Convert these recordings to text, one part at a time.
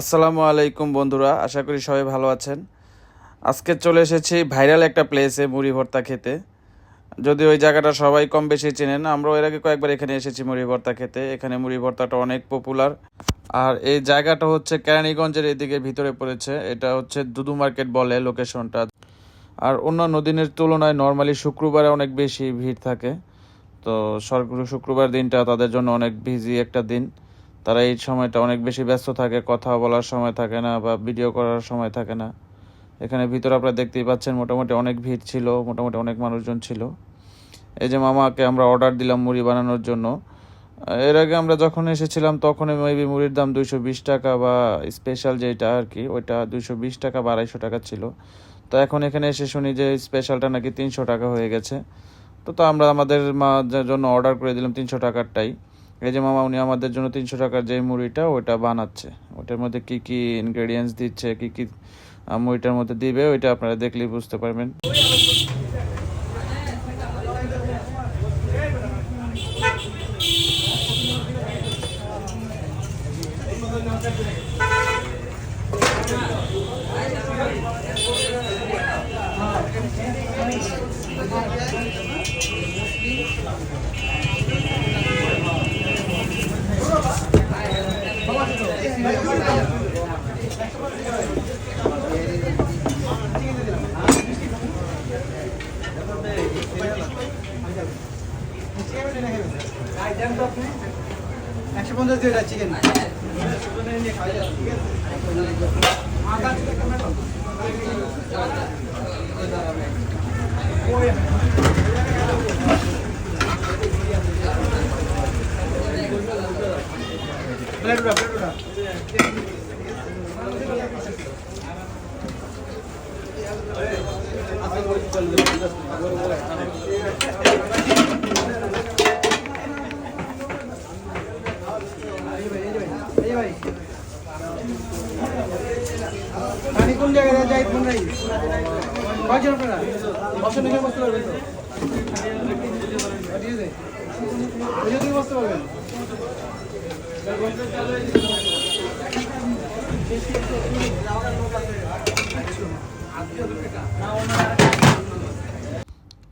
আসসালামু আলাইকুম বন্ধুরা, আশা করি সবাই ভালো আছেন। আজকে চলে এসেছি ভাইরাল একটা প্লেসে মুড়ি ভর্তা খেতে। যদি ওই জায়গাটা সবাই কম বেশি চেনেন, আমরাও এর আগে কয়েকবার এখানে এসেছি মুড়ি ভর্তা খেতে। এখানে মুড়ি ভর্তাটা অনেক পপুলার আর এই জায়গাটা হচ্ছে কেরানীগঞ্জের এদিকে ভিতরে পড়েছে। এটা হচ্ছে দুদু মার্কেট বলে লোকেশনটা আর অন্যান্য দিনের তুলনায় নর্মালি শুক্রবারে অনেক বেশি ভিড় থাকে। তো শুক্রবার দিনটা তাদের জন্য অনেক বিজি একটা দিন। তারা এই সময়টা অনেক বেশি ব্যস্ত থাকে, কথা বলার সময় থাকে না বা ভিডিও করার সময় থাকে না। এখানে ভিতরে আপনারা দেখতেই পাচ্ছেন মোটামুটি অনেক ভিড় ছিল, মোটামুটি অনেক মানুষজন ছিল। এই যে মামাকে আমরা অর্ডার দিলাম মুড়ি বানানোর জন্য। এর আগে আমরা যখন এসেছিলাম তখন মেবি মুড়ির দাম দুইশো বিশ টাকা বা স্পেশাল যেটা আর কি, ওইটা দুইশো বিশ টাকা বা আড়াইশো টাকা ছিল। তো এখন এখানে এসে শুনি যে স্পেশালটা নাকি তিনশো টাকা হয়ে গেছে। তো তো আমরা আমাদের মা জন্য অর্ডার করে দিলাম তিনশো টাকারটাই। এই যে মামা, উনি আমাদের জন্য তিনশো টাকার যে মুড়িটা, ওইটা বানাচ্ছে। ওইটার মধ্যে কি কি ইনগ্রেডিয়েন্টস দিচ্ছে, কি কি মুড়িটার মধ্যে দিবে, ওইটা আপনারা দেখলেই বুঝতে পারবেন। একশো পঞ্চাশ দিয়ে চিকেন প্লেটুটা প্লেটুটা এই কোন জায়গায় যাই নাই কয়জন বসতে পারবেন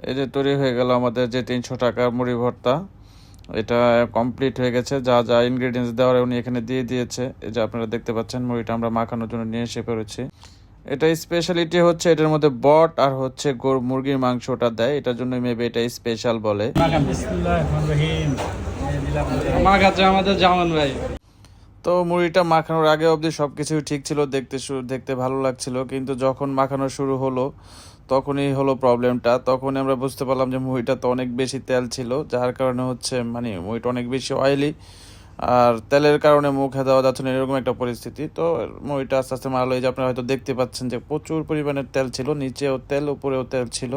এই যে তৈরি হয়ে গেল আমাদের যে তিনশো টাকার মুড়ি ভর্তা এটা কমপ্লিট হয়ে গেছে। যা যা ইনগ্রেডিয়েন্টস দেওয়ার উনি এখানে দিয়ে দিয়েছে। এই যে আপনারা দেখতে পাচ্ছেন মুড়িটা আমরা মাখানোর জন্য নিয়ে এসে পড়েছি এটা স্পেশালিটি হচ্ছে এটার মধ্যে বট আর হচ্ছে গরু মুরগির মাংসটা দেয়। এটার জন্য মেবি এটা স্পেশাল বলে। মাখাচ্ছে আমাদের জামান ভাই। তো মুড়িটা মাখানোর আগে অবধি সব কিছুই ঠিক ছিল দেখতে দেখতে ভালো লাগছিল। কিন্তু যখন মাখানো শুরু হলো তখনই হলো প্রবলেমটা তখনই আমরা বুঝতে পারলাম যে মুড়িটা তো অনেক বেশি তেল ছিল, যার কারণে হচ্ছে মানে মুড়িটা অনেক বেশি অয়েলি আর তেলের কারণে মুখে দেওয়া যাচ্ছে না, এরকম একটা পরিস্থিতি। তো মুড়িটা আস্তে আস্তে এই যে আপনারা হয়তো দেখতে পাচ্ছেন যে প্রচুর পরিমাণের তেল ছিল, নিচেও তেল, উপরেও তেল ছিল।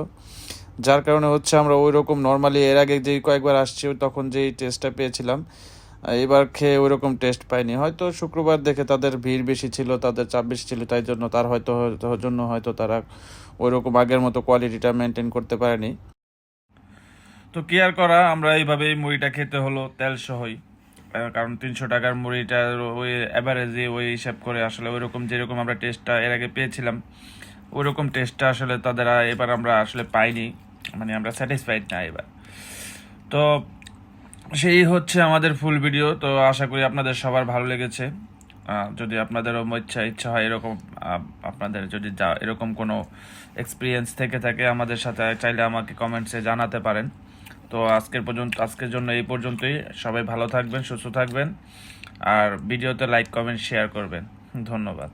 যার কারণে হচ্ছে আমরা ওই রকম নর্মালি এর আগে যেই কয়েকবার আসছি, তখন যেই টেস্টটা পেয়েছিলাম। এবার খেয়ে ওই রকম টেস্ট পাইনি। হয়তো শুক্রবার দেখে তাদের ভিড় বেশি ছিল, তাদের চাপ বেশি ছিল, তাই জন্য তার হয়তো, জন্য হয়তো তারা ওই রকম আগের মতো কোয়ালিটিটা মেনটেন করতে পারেনি। তো কি আর করা, আমরা এইভাবেই মুড়িটা খেতে হলো, তেল সহই। কারণ তিনশো টাকার মুড়িটার ওই অ্যাভারেজে ওই হিসাব করে আসলে ওই রকম যেরকম আমরা টেস্টটা এর আগে পেয়েছিলাম ওই রকম টেস্টটা আসলে তাদের এবার আমরা আসলে পাইনি মানে আমরা স্যাটিসফাইড না এবার। তো সেই হচ্ছে আমাদের ফুল ভিডিও তো আশা করি আপনাদের সবার ভালো লেগেছে। যদি আপনাদেরও ইচ্ছা ইচ্ছা হয় এরকম আপনাদের যদি যা, এরকম কোনো এক্সপিরিয়েন্স থেকে থাকে আমাদের সাথে, চাইলে আমাকে কমেন্টসে জানাতে পারেন। তো আজকের পর্যন্ত, আজকের জন্য এই পর্যন্তই। সবাই ভালো থাকবেন, সুস্থ থাকবেন। আর ভিডিওতে লাইক কমেন্ট শেয়ার করবেন। ধন্যবাদ।